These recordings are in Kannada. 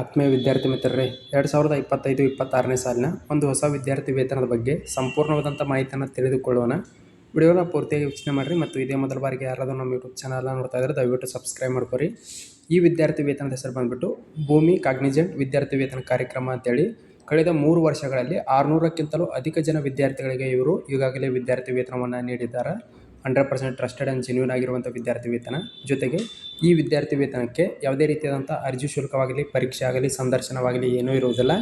ಆತ್ಮೀಯ ವಿದ್ಯಾರ್ಥಿ ಮಿತ್ರರೇ, ಎರಡು ಸಾವಿರದ ಇಪ್ಪತ್ತೈದು ಇಪ್ಪತ್ತಾರನೇ ಸಾಲಿನ ಒಂದು ಹೊಸ ವಿದ್ಯಾರ್ಥಿ ವೇತನದ ಬಗ್ಗೆ ಸಂಪೂರ್ಣವಾದಂಥ ಮಾಹಿತಿಯನ್ನು ತಿಳಿದುಕೊಳ್ಳೋಣ. ವಿಡಿಯೋನ ಪೂರ್ತಿಯಾಗಿ ವೀಕ್ಷಣೆ ಮಾಡಿರಿ ಮತ್ತು ಇದೇ ಮೊದಲ ಬಾರಿಗೆ ಯಾರಾದರೂ ನಮ್ಮ ಯೂಟ್ಯೂಬ್ ಚಾನಲ್ನ ನೋಡ್ತಾ ಇದ್ದರೆ ದಯವಿಟ್ಟು ಸಬ್ಸ್ಕ್ರೈಬ್ ಮಾಡ್ಕೊರಿ. ಈ ವಿದ್ಯಾರ್ಥಿ ವೇತನದ ಹೆಸರು ಬಂದುಬಿಟ್ಟು ಭೂಮಿ ಕಾಗ್ನಿಜೆಂಟ್ ವಿದ್ಯಾರ್ಥಿ ವೇತನ ಕಾರ್ಯಕ್ರಮ ಅಂತೇಳಿ. ಕಳೆದ ಮೂರು ವರ್ಷಗಳಲ್ಲಿ ಆರುನೂರಕ್ಕಿಂತಲೂ ಅಧಿಕ ಜನ ವಿದ್ಯಾರ್ಥಿಗಳಿಗೆ ಇವರು ಈಗಾಗಲೇ ವಿದ್ಯಾರ್ಥಿ ವೇತನವನ್ನು ನೀಡಿದ್ದಾರೆ. Hundred percent trusted and genuine ಆಗಿರುವಂಥ ವಿದ್ಯಾರ್ಥಿ ವೇತನ. ಜೊತೆಗೆ ಈ ವಿದ್ಯಾರ್ಥಿ ವೇತನಕ್ಕೆ ಯಾವುದೇ ರೀತಿಯಾದಂಥ ಅರ್ಜಿ ಶುಲ್ಕವಾಗಲಿ, ಪರೀಕ್ಷೆ ಆಗಲಿ, ಸಂದರ್ಶನವಾಗಲಿ ಏನೂ ಇರುವುದಿಲ್ಲ.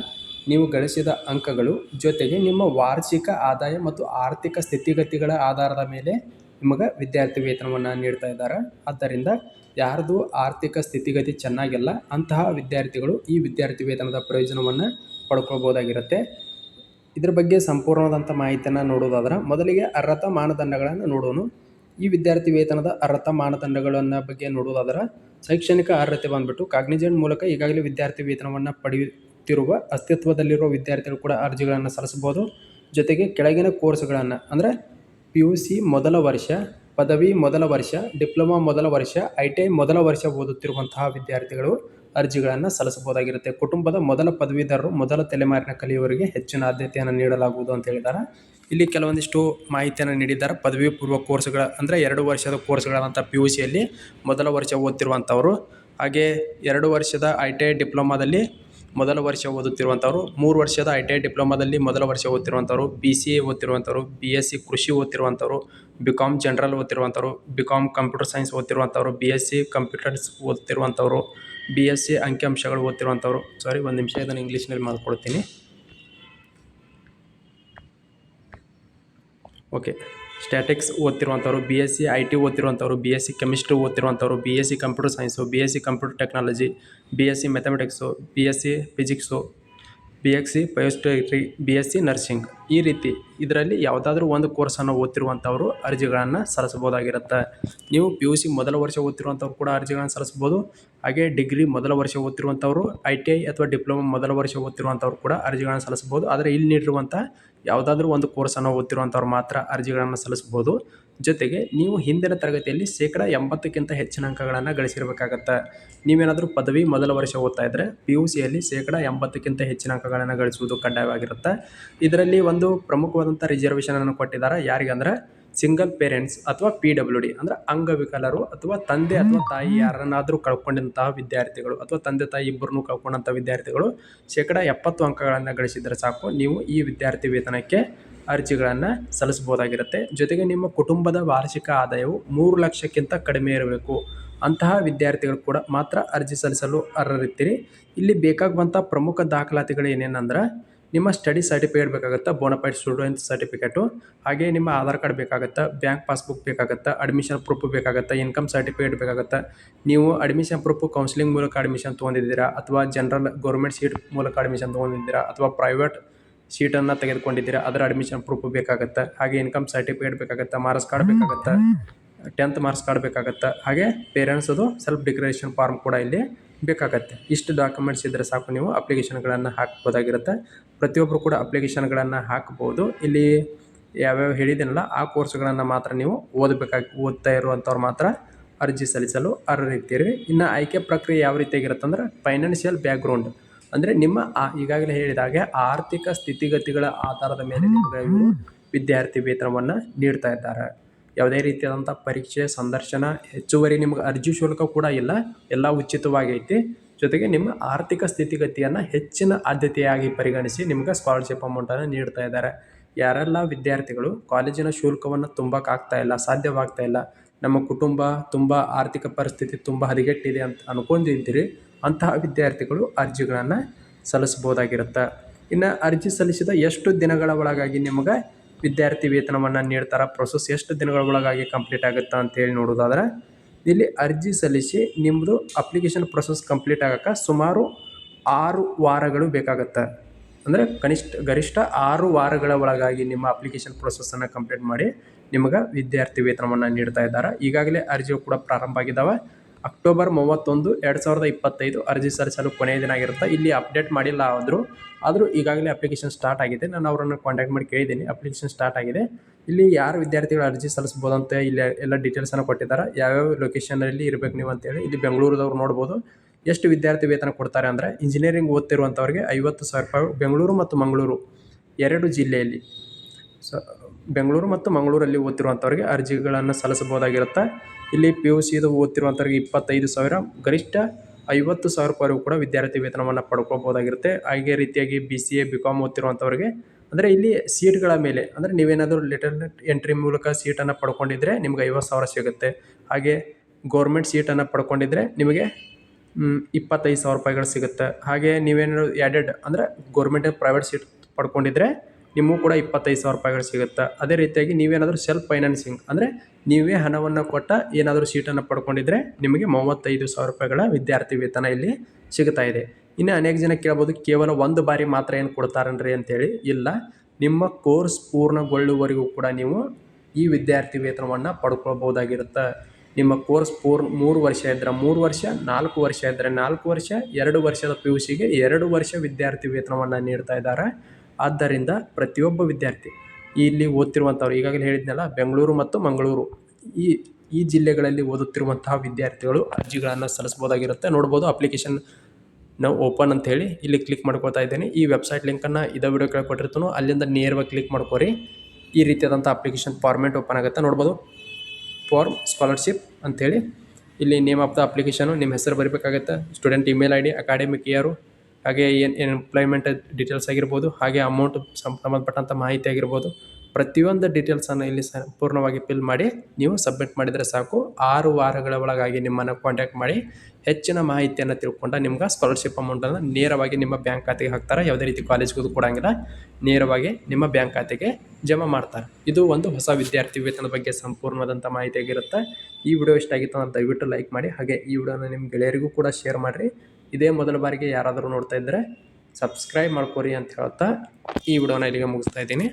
ನೀವು ಗಳಿಸಿದ ಅಂಕಗಳು ಜೊತೆಗೆ ನಿಮ್ಮ ವಾರ್ಷಿಕ ಆದಾಯ ಮತ್ತು ಆರ್ಥಿಕ ಸ್ಥಿತಿಗತಿಗಳ ಆಧಾರದ ಮೇಲೆ ನಿಮಗೆ ವಿದ್ಯಾರ್ಥಿ ವೇತನವನ್ನು ನೀಡ್ತಾ ಇದ್ದಾರೆ. ಆದ್ದರಿಂದ ಯಾರ್ದು ಆರ್ಥಿಕ ಸ್ಥಿತಿಗತಿ ಚೆನ್ನಾಗಿಲ್ಲ, ಅಂತಹ ವಿದ್ಯಾರ್ಥಿಗಳು ಈ ವಿದ್ಯಾರ್ಥಿ ವೇತನದ ಪ್ರಯೋಜನವನ್ನು ಪಡ್ಕೊಳ್ಬೋದಾಗಿರುತ್ತೆ. ಇದ್ರ ಬಗ್ಗೆ ಸಂಪೂರ್ಣವಾದಂಥ ಮಾಹಿತಿಯನ್ನು ನೋಡೋದಾದ್ರೆ ಮೊದಲಿಗೆ ಅರ್ಹತಾ ಮಾನದಂಡಗಳನ್ನು ನೋಡೋಣ ಈ ವಿದ್ಯಾರ್ಥಿ ವೇತನದ ಅರ್ಹತಾ ಮಾನದಂಡಗಳನ್ನು ಬಗ್ಗೆ ನೋಡೋದಾದ್ರೆ ಶೈಕ್ಷಣಿಕ ಅರ್ಹತೆ ಬಂದ್ಬಿಟ್ಟು ಕಾಗ್ನಿಜೆಂಟ್ ಮೂಲಕ ಈಗಾಗಲೇ ವಿದ್ಯಾರ್ಥಿ ವೇತನವನ್ನು ಪಡೆಯುತ್ತಿರುವ ಅಸ್ತಿತ್ವದಲ್ಲಿರುವ ವಿದ್ಯಾರ್ಥಿಗಳು ಕೂಡ ಅರ್ಜಿಗಳನ್ನು ಸಲ್ಲಿಸಬಹುದು. ಜೊತೆಗೆ ಕೆಳಗಿನ ಕೋರ್ಸ್ಗಳನ್ನು ಅಂದರೆ ಪಿ ಯು ಸಿ ಮೊದಲ ವರ್ಷ, ಪದವಿ ಮೊದಲ ವರ್ಷ, ಡಿಪ್ಲೊಮಾ ಮೊದಲ ವರ್ಷ, ಐ ಟಿ ಐ ಮೊದಲ ವರ್ಷ ಓದುತ್ತಿರುವಂತಹ ವಿದ್ಯಾರ್ಥಿಗಳು ಅರ್ಜಿಗಳನ್ನು ಸಲ್ಲಿಸಬಹುದಾಗಿರುತ್ತೆ. ಕುಟುಂಬದ ಮೊದಲ ಪದವೀಧರರು ಮೊದಲ ತಲೆಮಾರಿನ ಕಲಿಯುವವರಿಗೆ ಹೆಚ್ಚಿನ ಆದ್ಯತೆಯನ್ನು ನೀಡಲಾಗುವುದು ಅಂತ ಹೇಳಿದ್ದಾರೆ. ಇಲ್ಲಿ ಕೆಲವೊಂದಿಷ್ಟು ಮಾಹಿತಿಯನ್ನು ನೀಡಿದ್ದಾರೆ. ಪದವಿ ಪೂರ್ವ ಕೋರ್ಸ್ಗಳ ಅಂದರೆ ಎರಡು ವರ್ಷದ ಕೋರ್ಸ್ಗಳಾದಂಥ ಪಿ ಯು ಸಿಯಲ್ಲಿ ಮೊದಲ ವರ್ಷ ಓದ್ತಿರುವಂಥವರು ಹಾಗೆ ಎರಡು ವರ್ಷದ ಐ ಟಿ ಐ ಡಿಪ್ಲೊಮಾದಲ್ಲಿ ಮೊದಲ ವರ್ಷ ಓದುತ್ತಿರುವಂಥವ್ರು, ಮೂರು ವರ್ಷದ ಐ ಟಿ ಐ ಡಿಪ್ಲೊಮಾದಲ್ಲಿ ಮೊದಲ ವರ್ಷ ಓದ್ತಿರುವಂಥವ್ರು ಬಿ ಸಿ ಎ ಓದ್ತಿರುವಂಥವ್ರು ಬಿ ಎಸ್ ಸಿ ಕೃಷಿ ಓದ್ತಿರುವಂಥವ್ರು ಬಿ ಕಾಮ್ ಜನರಲ್ ಓದ್ತಿರುವಂಥವ್ರು ಬಿ ಕಾಮ್ ಕಂಪ್ಯೂಟರ್ ಸೈನ್ಸ್ ಓದ್ತಿರುವಂಥವ್ರು ಬಿ ಎಸ್ ಸಿ ಕಂಪ್ಯೂಟರ್ಸ್ ಓದ್ತಿರುವಂಥವ್ರು ಬಿ ಎಸ್ ಸಿ ಅಂಕಿಅಂಶಗಳು ಓದ್ತಿರುವಂಥವ್ರು. ಸಾರಿ ಒಂದು ನಿಮಿಷ ಇದನ್ನು ಇಂಗ್ಲೀಷ್ನಲ್ಲಿ ಮಾಡಿಕೊಡ್ತೀನಿ. Okay statics ಓದ್ತಿರುವಂಥವ್ರು B S C I T ಓದ್ತಿರುವಂಥವ್ರು B S C chemistry ಓದ್ತಿರುವಂಥವ್ರು B S C computer science B S C computer technology B S C mathematics B S C physics B S C ಬಯೋಸ್ಟೆಟ್ರಿ B S C nursing ಈ ರೀತಿ ಇದರಲ್ಲಿ ಯಾವುದಾದ್ರೂ ಒಂದು ಕೋರ್ಸನ್ನು ಓದ್ತಿರುವಂಥವರು ಅರ್ಜಿಗಳನ್ನು ಸಲ್ಲಿಸ್ಬೋದಾಗಿರುತ್ತೆ ನೀವು ಪಿ ಯು ಸಿ ಮೊದಲ ವರ್ಷ ಓದ್ತಿರುವಂಥವ್ರು ಕೂಡ ಅರ್ಜಿಗಳನ್ನು ಸಲ್ಲಿಸ್ಬೋದು ಹಾಗೆ ಡಿಗ್ರಿ ಮೊದಲ ವರ್ಷ ಓದ್ತಿರುವಂಥವ್ರು ಐ ಟಿ ಐ ಅಥವಾ ಡಿಪ್ಲೊಮಾ ಮೊದಲ ವರ್ಷ ಓದ್ತಿರುವಂಥವ್ರು ಕೂಡ ಅರ್ಜಿಗಳನ್ನು ಸಲ್ಲಿಸ್ಬೋದು ಆದರೆ ಇಲ್ಲಿ ನೀಡಿರುವಂಥ ಯಾವುದಾದ್ರೂ ಒಂದು ಕೋರ್ಸನ್ನು ಓದ್ತಿರುವಂಥವ್ರು ಮಾತ್ರ ಅರ್ಜಿಗಳನ್ನು ಸಲ್ಲಿಸ್ಬೋದು ಜೊತೆಗೆ ನೀವು ಹಿಂದಿನ ತರಗತಿಯಲ್ಲಿ ಶೇಕಡ ಎಂಬತ್ತಕ್ಕಿಂತ ಹೆಚ್ಚಿನ ಅಂಕಗಳನ್ನು ಗಳಿಸಿರಬೇಕಾಗತ್ತೆ? ನೀವೇನಾದರೂ ಪದವಿ ಮೊದಲ ವರ್ಷ ಓದ್ತಾ ಇದ್ದರೆ ಪಿ ಯು ಸಿಯಲ್ಲಿ ಶೇಕಡ ಎಂಬತ್ತಕ್ಕಿಂತ ಹೆಚ್ಚಿನ ಅಂಕಗಳನ್ನು ಗಳಿಸುವುದು ಕಡ್ಡಾಯವಾಗಿರುತ್ತೆ? ಇದರಲ್ಲಿ ಒಂದು ಪ್ರಮುಖವಾದಂಥ ರಿಸರ್ವೇಷನನ್ನು ಕೊಟ್ಟಿದ್ದಾರೆ? ಯಾರಿಗಂದ್ರೆ ಸಿಂಗಲ್ ಪೇರೆಂಟ್ಸ್ ಅಥವಾ ಪಿ ಡಬ್ಲ್ಯೂ ಡಿ ಅಂದ್ರೆ ಅಂಗವಿಕಲರು ಅಥವಾ ತಂದೆ ಅಥವಾ ತಾಯಿ ಯಾರನ್ನಾದರೂ ಕಳ್ಕೊಂಡಂತಹ ವಿದ್ಯಾರ್ಥಿಗಳು ಅಥವಾ ತಂದೆ ತಾಯಿ ಇಬ್ಬರನ್ನೂ ಕಳ್ಕೊಂಡಂಥ ವಿದ್ಯಾರ್ಥಿಗಳು ಶೇಕಡ ಎಪ್ಪತ್ತು ಅಂಕಗಳನ್ನು ಗಳಿಸಿದರೆ ಸಾಕು. ನೀವು ಈ ವಿದ್ಯಾರ್ಥಿ ವೇತನಕ್ಕೆ ಅರ್ಜಿಗಳನ್ನು ಸಲ್ಲಿಸಬಹುದಾಗಿರುತ್ತೆ. ಜೊತೆಗೆ ನಿಮ್ಮ ಕುಟುಂಬದ ವಾರ್ಷಿಕ ಆದಾಯವು ಮೂರು ಲಕ್ಷಕ್ಕಿಂತ ಕಡಿಮೆ ಇರಬೇಕು. ಅಂತಹ ವಿದ್ಯಾರ್ಥಿಗಳು ಕೂಡ ಮಾತ್ರ ಅರ್ಜಿ ಸಲ್ಲಿಸಲು ಅರ್ಹರಿರ್ತೀರಿ ಇಲ್ಲಿ ಬೇಕಾಗುವಂಥ ಪ್ರಮುಖ ದಾಖಲಾತಿಗಳು ಏನೇನಂದ್ರೆ ನಿಮ್ಮ ಸ್ಟಡಿ ಸರ್ಟಿಫಿಕೇಟ್ ಬೇಕಾಗುತ್ತೆ ಬೋನಫೈಡ್ ಸ್ಟೂಡೆಂಟ್ ಸರ್ಟಿಫಿಕೇಟು ಹಾಗೆ ನಿಮ್ಮ ಆಧಾರ್ ಕಾರ್ಡ್ ಬೇಕಾಗುತ್ತೆ, ಬ್ಯಾಂಕ್ ಪಾಸ್ಬುಕ್ ಬೇಕಾಗುತ್ತಾ ಅಡ್ಮಿಷನ್ ಪ್ರೂಫ್ ಬೇಕಾಗುತ್ತಾ ಇನ್ಕಮ್ ಸರ್ಟಿಫಿಕೇಟ್ ಬೇಕಾಗುತ್ತೆ, ನೀವು ಅಡ್ಮಿಷನ್ ಪ್ರೂಫ್ ಕೌನ್ಸಿಲಿಂಗ್ ಮೂಲಕ ಅಡ್ಮಿಷನ್ ತೊಗೊಂಡಿದ್ದೀರಾ, ಅಥವಾ ಜನರಲ್ ಗೌರ್ಮೆಂಟ್ ಸೀಟ್ ಮೂಲಕ ಅಡ್ಮಿಷನ್ ತೊಗೊಂಡಿದ್ದೀರಾ, ಅಥವಾ ಪ್ರೈವೇಟ್ ಸೀಟನ್ನು ತೆಗೆದುಕೊಂಡಿದ್ದೀರಾ, ಅದರ ಅಡ್ಮಿಷನ್ ಪ್ರೂಫ್ ಬೇಕಾಗುತ್ತಾ, ಹಾಗೆ ಇನ್ಕಮ್ ಸರ್ಟಿಫಿಕೇಟ್ ಬೇಕಾಗುತ್ತಾ ಮಾರ್ಕ್ಸ್ ಕಾರ್ಡ್ ಬೇಕಾಗುತ್ತಾ ಟೆಂತ್ ಮಾರ್ಕ್ಸ್ ಕಾರ್ಡ್ ಬೇಕಾಗುತ್ತಾ, ಹಾಗೆ ಪೇರೆಂಟ್ಸದು ಸೆಲ್ಫ್ ಡಿಕ್ಲರೇಷನ್ ಫಾರ್ಮ್ ಕೂಡ ಇಲ್ಲಿ ಬೇಕಾಗತ್ತೆ. ಇಷ್ಟು ಡಾಕ್ಯುಮೆಂಟ್ಸ್ ಇದ್ದರೆ ಸಾಕು ನೀವು ಅಪ್ಲಿಕೇಶನ್ಗಳನ್ನು ಹಾಕ್ಬೋದಾಗಿರುತ್ತೆ. ಪ್ರತಿಯೊಬ್ಬರು ಕೂಡ ಅಪ್ಲಿಕೇಶನ್ಗಳನ್ನು ಹಾಕ್ಬೋದು. ಇಲ್ಲಿ ಯಾವ್ಯಾವ ಹೇಳಿದ್ದೀನಲ್ಲ ಆ ಕೋರ್ಸ್ಗಳನ್ನು ಮಾತ್ರ ನೀವು ಓದಬೇಕಾಗಿ, ಓದ್ತಾ ಇರುವಂಥವ್ರು ಮಾತ್ರ ಅರ್ಜಿ ಸಲ್ಲಿಸಲು ಅರ್ಹರಿರ್ತೀರಿ. ಇನ್ನು ಆಯ್ಕೆ ಪ್ರಕ್ರಿಯೆ ಯಾವ ರೀತಿಯಾಗಿರುತ್ತೆ ಅಂದ್ರೆ ಫೈನಾನ್ಷಿಯಲ್ ಬ್ಯಾಕ್ಗ್ರೌಂಡ್ ಅಂದರೆ ನಿಮ್ಮ ಆ, ಈಗಾಗಲೇ ಹೇಳಿದಾಗೆ ಆರ್ಥಿಕ ಸ್ಥಿತಿಗತಿಗಳ ಆಧಾರದ ಮೇಲೆ ನಿಮಗೆ ವಿದ್ಯಾರ್ಥಿ ವೇತನವನ್ನು ನೀಡ್ತಾ ಇದ್ದಾರೆ. ಯಾವುದೇ ರೀತಿಯಾದಂಥ ಪರೀಕ್ಷೆ, ಸಂದರ್ಶನ ಹೆಚ್ಚುವರಿ ನಿಮ್ಗೆ ಅರ್ಜಿ ಶುಲ್ಕ ಕೂಡ ಇಲ್ಲ. ಎಲ್ಲ ಉಚಿತವಾಗೈತಿ. ಜೊತೆಗೆ ನಿಮ್ಮ ಆರ್ಥಿಕ ಸ್ಥಿತಿಗತಿಯನ್ನು ಹೆಚ್ಚಿನ ಆದ್ಯತೆಯಾಗಿ ಪರಿಗಣಿಸಿ ನಿಮ್ಗೆ ಸ್ಕಾಲರ್ಶಿಪ್ ಅಮೌಂಟನ್ನು ನೀಡ್ತಾ ಇದ್ದಾರೆ. ಯಾರೆಲ್ಲ ವಿದ್ಯಾರ್ಥಿಗಳು ಕಾಲೇಜಿನ ಶುಲ್ಕವನ್ನು ತುಂಬಕ್ಕಾಗ್ತಾ ಇಲ್ಲ, ಸಾಧ್ಯವಾಗ್ತಾ ಇಲ್ಲ, ನಮ್ಮ ಕುಟುಂಬ ತುಂಬ ಆರ್ಥಿಕ ಪರಿಸ್ಥಿತಿ ತುಂಬ ಹದಗೆಟ್ಟಿದೆ ಅಂತ ಅನ್ಕೊಂಡಿದ್ದೀರಿ, ಅಂತಹ ವಿದ್ಯಾರ್ಥಿಗಳು ಅರ್ಜಿಗಳನ್ನು ಸಲ್ಲಿಸ್ಬೋದಾಗಿರುತ್ತೆ ಇನ್ನು ಅರ್ಜಿ ಸಲ್ಲಿಸಿದ ಎಷ್ಟು ದಿನಗಳ ಒಳಗಾಗಿ ನಿಮಗೆ ವಿದ್ಯಾರ್ಥಿ ವೇತನವನ್ನು ನೀಡ್ತಾರೆ. ಪ್ರೊಸೆಸ್ ಎಷ್ಟು ದಿನಗಳ ಒಳಗಾಗಿ ಕಂಪ್ಲೀಟ್ ಆಗುತ್ತೆ ಅಂತೇಳಿ ನೋಡೋದಾದ್ರೆ ಇಲ್ಲಿ ಅರ್ಜಿ ಸಲ್ಲಿಸಿ ನಿಮ್ಮದು ಅಪ್ಲಿಕೇಶನ್ ಪ್ರೊಸೆಸ್ ಕಂಪ್ಲೀಟ್ ಆಗೋಕ್ಕೆ ಸುಮಾರು ಆರು ವಾರಗಳು ಬೇಕಾಗುತ್ತೆ. ಅಂದರೆ ಕನಿಷ್ಠ, ಗರಿಷ್ಠ ಆರು ವಾರಗಳ ಒಳಗಾಗಿ ನಿಮ್ಮ ಅಪ್ಲಿಕೇಶನ್ ಪ್ರೊಸೆಸನ್ನು ಕಂಪ್ಲೀಟ್ ಮಾಡಿ ನಿಮಗೆ ವಿದ್ಯಾರ್ಥಿ ವೇತನವನ್ನು ನೀಡ್ತಾ ಇದ್ದಾರೆ. ಈಗಾಗಲೇ ಅರ್ಜಿಯು ಕೂಡ ಪ್ರಾರಂಭ ಆಗಿದ್ದಾವೆ ಅಕ್ಟೋಬರ್ ಮೂವತ್ತೊಂದು, ಎರಡು ಸಾವಿರದ ಇಪ್ಪತ್ತೈದು ಅರ್ಜಿ ಸಲ್ಲಿಸಲು ಕೊನೆಯ ದಿನ ಆಗಿರುತ್ತೆ, ಇಲ್ಲಿ ಅಪ್ಡೇಟ್ ಮಾಡಿಲ್ಲ ಆದರೂ ಆದರೂ ಈಗಾಗಲೇ ಅಪ್ಲಿಕೇಶನ್ ಸ್ಟಾರ್ಟ್ ಆಗಿದೆ. ನಾನು ಅವರನ್ನು ಕಾಂಟ್ಯಾಕ್ಟ್ ಮಾಡಿ ಕೇಳಿದ್ದೀನಿ. ಅಪ್ಲಿಕೇಶನ್ ಸ್ಟಾರ್ಟ್ ಆಗಿದೆ. ಇಲ್ಲಿ ಯಾರು ವಿದ್ಯಾರ್ಥಿಗಳು ಅರ್ಜಿ ಸಲ್ಲಿಸ್ಬೋದಂತೆ ಇಲ್ಲಿ ಎಲ್ಲ ಡೀಟೇಲ್ಸನ್ನು ಕೊಟ್ಟಿದ್ದಾರೆ. ಯಾವ್ಯಾವ ಲೊಕೇಶನಲ್ಲಿ ಇರಬೇಕು ನೀವು ಅಂತೇಳಿ ಇಲ್ಲಿ ಬೆಂಗಳೂರದವ್ರು ನೋಡ್ಬೋದು. ಎಷ್ಟು ವಿದ್ಯಾರ್ಥಿ ವೇತನ ಕೊಡ್ತಾರೆ ಅಂದರೆ ಇಂಜಿನಿಯರಿಂಗ್ ಓದ್ತಿರುವಂಥವ್ರಿಗೆ ಐವತ್ತು ಸಾವಿರ ರೂಪಾಯಿ ಬೆಂಗಳೂರು ಮತ್ತು ಮಂಗಳೂರು, ಎರಡು ಜಿಲ್ಲೆಯಲ್ಲಿ. ಸ ಬೆಂಗಳೂರು ಮತ್ತು ಮಂಗಳೂರಲ್ಲಿ ಓದ್ತಿರುವಂಥವ್ರಿಗೆ ಅರ್ಜಿಗಳನ್ನು ಸಲ್ಲಿಸಬಹುದಾಗಿರುತ್ತೆ. ಇಲ್ಲಿ ಪಿ ಯು ಸಿದು ಓದ್ತಿರುವಂಥವ್ರಿಗೆ ಇಪ್ಪತ್ತೈದು ಸಾವಿರ, ಗರಿಷ್ಠ ಐವತ್ತು ಸಾವಿರ ರೂಪಾಯಿವರೆಗೂ ಕೂಡ ವಿದ್ಯಾರ್ಥಿ ವೇತನವನ್ನು ಪಡ್ಕೋಬೋದಾಗಿರುತ್ತೆ ಹಾಗೆ ರೀತಿಯಾಗಿ B C A B com ಓದ್ತಿರುವಂಥವ್ರಿಗೆ, ಅಂದರೆ ಇಲ್ಲಿ ಸೀಟ್ಗಳ ಮೇಲೆ, ಅಂದರೆ ನೀವೇನಾದರೂ ಲೆಟರ್ ಎಂಟ್ರಿ ಮೂಲಕ ಸೀಟನ್ನು ಪಡ್ಕೊಂಡಿದ್ದರೆ ನಿಮ್ಗೆ ಐವತ್ತು ಸಾವಿರ ಸಿಗುತ್ತೆ. ಹಾಗೆ ಗೌರ್ಮೆಂಟ್ ಸೀಟನ್ನು ಪಡ್ಕೊಂಡಿದ್ರೆ ನಿಮಗೆ ಇಪ್ಪತ್ತೈದು ಸಾವಿರ ರೂಪಾಯಿಗಳು ಸಿಗುತ್ತೆ. ಹಾಗೆ ನೀವೇನಾದ್ರು ಎಡೆಡ್ ಅಂದರೆ ಗೌರ್ಮೆಂಟ್ ಪ್ರೈವೇಟ್ ಸೀಟ್ ಪಡ್ಕೊಂಡಿದ್ರೆ ನಿಮಗೂ ಕೂಡ ಇಪ್ಪತ್ತೈದು ಸಾವಿರ ರೂಪಾಯಿಗಳು ಸಿಗುತ್ತೆ. ಅದೇ ರೀತಿಯಾಗಿ ನೀವೇನಾದರೂ ಸೆಲ್ಫ್ ಫೈನಾನ್ಸಿಂಗ್ ಅಂದರೆ ನೀವೇ ಹಣವನ್ನು ಕೊಟ್ಟ ಏನಾದರೂ ಸೀಟನ್ನು ಪಡ್ಕೊಂಡಿದ್ರೆ ನಿಮಗೆ ಮೂವತ್ತೈದು ಸಾವಿರ ರೂಪಾಯಿಗಳ ವಿದ್ಯಾರ್ಥಿ ವೇತನ ಇಲ್ಲಿ ಸಿಗ್ತಾ ಇದೆ. ಇನ್ನು ಅನೇಕ ಜನ ಕೇಳ್ಬೋದು, ಕೇವಲ ಒಂದು ಬಾರಿ ಮಾತ್ರ ಏನು ಕೊಡ್ತಾರನ್ರಿ ಅಂತೇಳಿ? ಇಲ್ಲ. ನಿಮ್ಮ ಕೋರ್ಸ್ ಪೂರ್ಣಗೊಳ್ಳುವವರೆಗೂ ಕೂಡ ನೀವು ಈ ವಿದ್ಯಾರ್ಥಿ ವೇತನವನ್ನು ಪಡ್ಕೊಳ್ಬೋದಾಗಿರುತ್ತೆ ನಿಮ್ಮ ಕೋರ್ಸ್ ಪೂರ್ ಮೂರು ವರ್ಷ ಇದ್ದರೆ ಮೂರು ವರ್ಷ, ನಾಲ್ಕು ವರ್ಷ ಇದ್ದರೆ ನಾಲ್ಕು ವರ್ಷ, ಎರಡು ವರ್ಷದ ಪಿ ಯು ಸಿಗೆ ಎರಡು ವರ್ಷ ವಿದ್ಯಾರ್ಥಿ ವೇತನವನ್ನು ನೀಡ್ತಾ ಇದ್ದಾರೆ. ಆದ್ದರಿಂದ ಪ್ರತಿಯೊಬ್ಬ ವಿದ್ಯಾರ್ಥಿ, ಇಲ್ಲಿ ಓದ್ತಿರುವಂಥವ್ರು, ಈಗಾಗಲೇ ಹೇಳಿದ್ನಲ್ಲ, ಬೆಂಗಳೂರು ಮತ್ತು ಮಂಗಳೂರು, ಈ ಈ ಜಿಲ್ಲೆಗಳಲ್ಲಿ ಓದುತ್ತಿರುವಂತಹ ವಿದ್ಯಾರ್ಥಿಗಳು ಅರ್ಜಿಗಳನ್ನು ಸಲ್ಲಿಸ್ಬೋದಾಗಿರುತ್ತೆ ನೋಡ್ಬೋದು ಅಪ್ಲಿಕೇಶನ್ ನಾವು ಓಪನ್ ಅಂತ ಹೇಳಿ ಇಲ್ಲಿ ಕ್ಲಿಕ್ ಮಾಡ್ಕೊತಾ ಇದ್ದೀನಿ. ಈ ವೆಬ್ಸೈಟ್ ಲಿಂಕನ್ನು ಇದೇ ವಿಡಿಯೋ ಕೆಳಗೆ ಕೊಟ್ಟಿರ್ತಾನೋ. ಅಲ್ಲಿಂದ ನೇರವಾಗಿ ಕ್ಲಿಕ್ ಮಾಡ್ಕೊರಿ. ಈ ರೀತಿಯಾದಂಥ ಅಪ್ಲಿಕೇಶನ್ ಫಾರ್ಮೆಟ್ ಓಪನ್ ಆಗುತ್ತೆ. ನೋಡ್ಬೋದು ಫಾರ್ಮ್ ಸ್ಕಾಲರ್ಶಿಪ್ ಅಂಥೇಳಿ ಇಲ್ಲಿ ನೇಮ್ ಆಫ್ ದ ಅಪ್ಲಿಕೇಶನು ನಿಮ್ಮ ಹೆಸರು ಬರಬೇಕಾಗತ್ತೆ. Student email I D academic year ಹಾಗೆ ಏನು ಎಂಪ್ಲಾಯ್ಮೆಂಟ್ ಡೀಟೇಲ್ಸ್ ಆಗಿರ್ಬೋದು, ಹಾಗೆ ಅಮೌಂಟ್ ಸಂಬಂಧಪಟ್ಟಂಥ ಮಾಹಿತಿ ಆಗಿರ್ಬೋದು, ಪ್ರತಿಯೊಂದು ಡೀಟೇಲ್ಸನ್ನು ಇಲ್ಲಿ ಸಂಪೂರ್ಣವಾಗಿ ಫಿಲ್ ಮಾಡಿ ನೀವು ಸಬ್ಮಿಟ್ ಮಾಡಿದರೆ ಸಾಕು. ಆರು ವಾರಗಳ ಒಳಗಾಗಿ ನಿಮ್ಮನ್ನು ಕಾಂಟ್ಯಾಕ್ಟ್ ಮಾಡಿ, ಹೆಚ್ಚಿನ ಮಾಹಿತಿಯನ್ನು ತಿಳ್ಕೊಂಡು ನಿಮ್ಗೆ ಸ್ಕಾಲರ್ಶಿಪ್ ಅಮೌಂಟನ್ನು ನೇರವಾಗಿ ನಿಮ್ಮ ಬ್ಯಾಂಕ್ ಖಾತೆಗೆ ಹಾಕ್ತಾರೆ. ಯಾವುದೇ ರೀತಿ ಕಾಲೇಜ್ಗೂ ಕೊಡೋಂಗಿಲ್ಲ, ನೇರವಾಗಿ ನಿಮ್ಮ ಬ್ಯಾಂಕ್ ಖಾತೆಗೆ ಜಮಾ ಮಾಡ್ತಾರೆ. ಇದು ಒಂದು ಹೊಸ ವಿದ್ಯಾರ್ಥಿ ವೇತನದ ಬಗ್ಗೆ ಸಂಪೂರ್ಣವಾದಂಥ ಮಾಹಿತಿ ಆಗಿರುತ್ತೆ. ಈ ವಿಡಿಯೋ ಇಷ್ಟ ಆಗಿತ್ತು ಅಂತ ದಯವಿಟ್ಟು ಲೈಕ್ ಮಾಡಿ, ಹಾಗೆ ಈ ವಿಡಿಯೋನ ನಿಮ್ಮ ಗೆಳೆಯರಿಗೂ ಕೂಡ ಶೇರ್ ಮಾಡಿರಿ. ಇದೇ ಮೊದಲ ಬಾರಿಗೆ ಯಾರಾದರೂ ನೋಡ್ತಾ ಇದ್ದರೆ ಸಬ್ಸ್ಕ್ರೈಬ್ ಮಾಡ್ಕೊರಿ ಅಂತ ಹೇಳ್ತಾ ಈ ವಿಡಿಯೋನ ಇಲ್ಲಿಗೆ ಮುಗಿಸ್ತಾ ಇದ್ದೀನಿ.